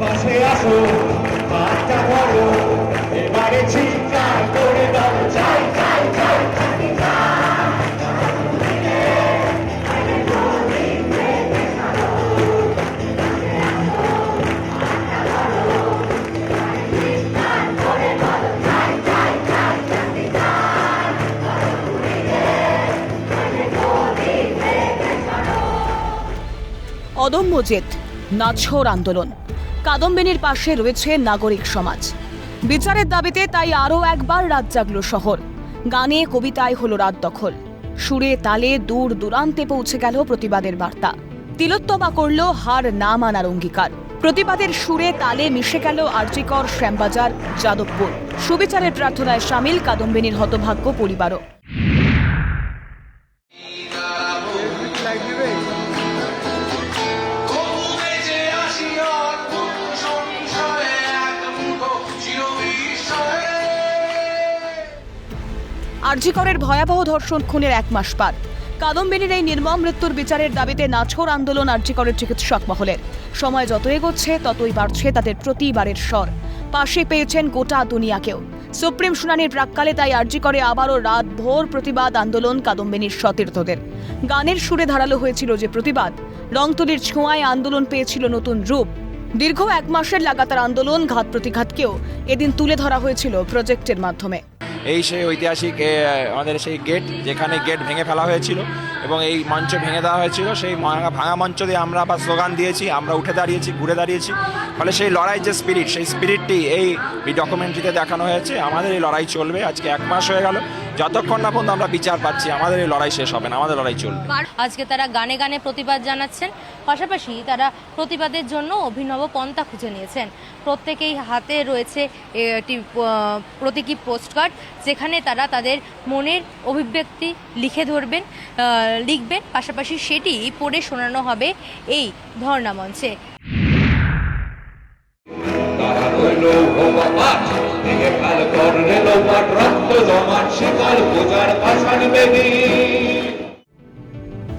পাশে আসো হাতটা ধরো এবারে চিৎকার করে দাও চাই চাই চাই অদম্য জেদ, নাছর আন্দোলন। কাদম্বিনীর পাশে রয়েছে নাগরিক সমাজ। বিচারের দাবিতে তাই আরও একবার রাত জাগল শহর। গানে, কবিতায় হলো রাত দখল। সুরে তালে দূর দূরান্তে পৌঁছে গেল প্রতিবাদের বার্তা। তিলোত্তমা করল হার না মানার অঙ্গীকার। প্রতিবাদের সুরে তালে মিশে গেল আর্জিকর শ্যামবাজার, যাদবপুর। সুবিচারের প্রার্থনায় সামিল কাদম্বিনীর হতভাগ্য পরিবারও। আরজিকরের ভয়াবহ ধর্ষণ খুনের এক মাস পার কাদম্বিনীর এই নির্মম মৃত্যুর বিচারের দাবিতে নাছোড় আন্দোলন আরজিকরের চিকিৎসক মহলের। সময় যত এগোচ্ছে, ততই বাড়ছে তাদের প্রতিবারের স্বর। পাশে পেয়েছেন গোটা দুনিয়াকেও। সুপ্রিম শুনানির প্রাককালে তাই আরজিকরে আবারও রাত ভোর প্রতিবাদ আন্দোলন কাদম্বিনীর সতীর্থদের। গানের সুরে ধারালো হয়েছিল যে প্রতিবাদ, রংতুলির ছোঁয়ায় আন্দোলন পেয়েছিল নতুন রূপ। দীর্ঘ এক মাসের লাগাতার আন্দোলন, ঘাত প্রতিঘাতকেও এদিন তুলে ধরা হয়েছিল প্রজেক্টের মাধ্যমে। এই সেই ঐতিহাসিক আমাদের সেই গেট যেখানে গেট ভেঙে ফেলা হয়েছিল এবং এই মঞ্চ ভেঙে দেওয়া হয়েছিল, সেই ভাঙা মঞ্চ দিয়ে আমরা আবার স্লোগান দিয়েছি, আমরা উঠে দাঁড়িয়েছি, ঘুরে দাঁড়িয়েছি। ফলে সেই লড়াই যে স্পিরিট সেই স্পিরিটটি এই ডকুমেন্টারিতে দেখানো হয়েছে। আমাদের এই লড়াই চলবে, আজকে এক মাস হয়ে গেল। যতক্ষণ না পর্যন্ত আমরা বিচার পাচ্ছি, আমাদের এই লড়াই শেষ হবে না, আমাদের লড়াই চলবে। আজকে তারা গানে গানে প্রতিবাদ জানাচ্ছেন, পাশাপাশি তারা প্রতিবাদের জন্য অভিনব পন্থা খুঁজে নিয়েছেন। প্রত্যেকেই হাতে রয়েছে একটি প্রতীকী পোস্টকার্ড, যেখানে তারা তাদের মনের অভিব্যক্তি লিখে ধরবেন লিখবেন, পাশাপাশি সেটি পড়ে শোনানো হবে এই ধর্ণা মঞ্চে।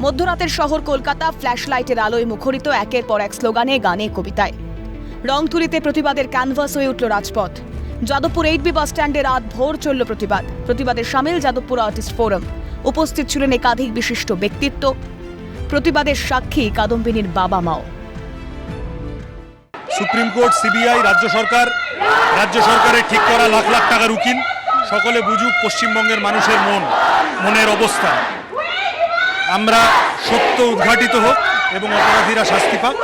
মধ্যরাতের শহর কলকাতা ফ্ল্যাশ লাইটের আলোয় মুখরিত একের পর এক স্লোগানে গানে কবিতায়। রংতুলিতে প্রতিবাদের ক্যানভাস হয়ে উঠল রাজপথ। যাদবপুর এইট বি বাস স্ট্যান্ডে রাত ভোর চলল প্রতিবাদ। প্রতিবাদের সামিল যাদবপুর আর্টিস্ট ফোরাম। উপস্থিত ছিলেন একাধিক বিশিষ্ট ব্যক্তিত্ব। প্রতিবাদের সাক্ষী কাদম্বিনীর বাবা মাও। সুপ্রিম কোর্ট, সিবিআই, রাজ্য সরকার। রাজ্য সরকারের ঠিক করা লাখ লাখ টাকার উকিল। সকলে বুঝুক পশ্চিমবঙ্গের মানুষের মন, মনের অবস্থা। আমরা সত্য উদ্ঘাটিত হোক এবং অপরাধীরা শাস্তি পাক।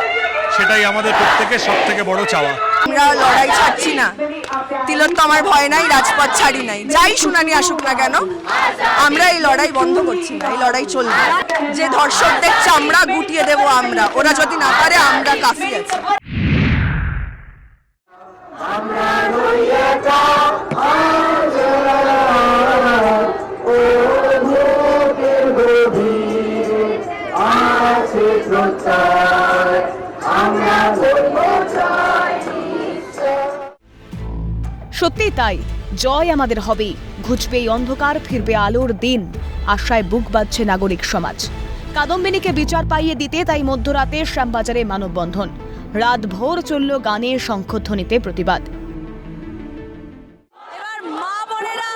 সেটাই আমাদের প্রত্যেকের সব থেকে বড় চাওয়া। আমরা লড়াই ছাড়ছি না। তিলোত্তমার ভয় নাই রাজপথ ছাড়ি নাই। যাই শুনানি আসুক না কেন আমরা এই লড়াই বন্ধ করছি না এই লড়াই চলবে যে ধর্ষকদের চামড়া গুটিয়ে দেব আমরা। ওরা যদি না পারে আমরা কাফি আছি। সত্যিই তাই। জয় আমাদের হবে। ঘুচবে এই অন্ধকার ফিরবে আলোর দিন। আশায় বুক বাঁধছে নাগরিক সমাজ। কাদম্বিনীকে বিচার পাইয়ে দিতে তাই মধ্যরাতে শ্যামবাজারে মানববন্ধন। রাত ভোর চলল গানে শঙ্খধ্বনিতে প্রতিবাদ। এবার মা বোনেরা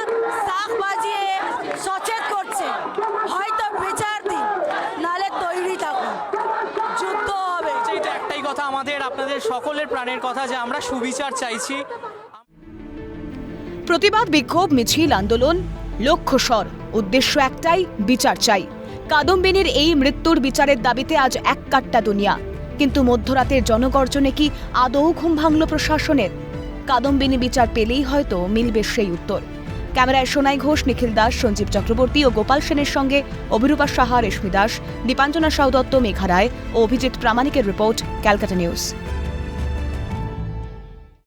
শাক বাজিয়ে সচেত করছে। হয়তো বিচার দিন নালে তৈরি থাকুন। হবে। এটা একটাই কথা আমাদের আপনাদের সকলের প্রাণের কথা যে আমরা সুবিচার চাইছি। প্রতিবাদ, বিক্ষোভ, মিছিল, আন্দোলন, লক্ষ্য স্বর, উদ্দেশ্য একটাই, বিচার চাই। কাদম্বিনীর এই মৃত্যুর বিচারের দাবিতে আজ এক কাট্টা দুনিয়া। কিন্তু মধ্যরাতের জনগর্জনে কি আদৌ ঘুম ভাঙল প্রশাসনের? কাদম্বিনী বিচার পেলেই হয়তো মিলবে সেই উত্তর। ক্যামেরায় সোনাই ঘোষ, নিখিল দাস, সঞ্জীব চক্রবর্তী ও গোপাল সেনের সঙ্গে অভিরূপা সাহা, রেশমি দাস, দীপাঞ্জনা সাউদত্ত মেঘা রায় ও অভিজিৎ প্রামাণিকের রিপোর্ট, ক্যালকাটা নিউজ।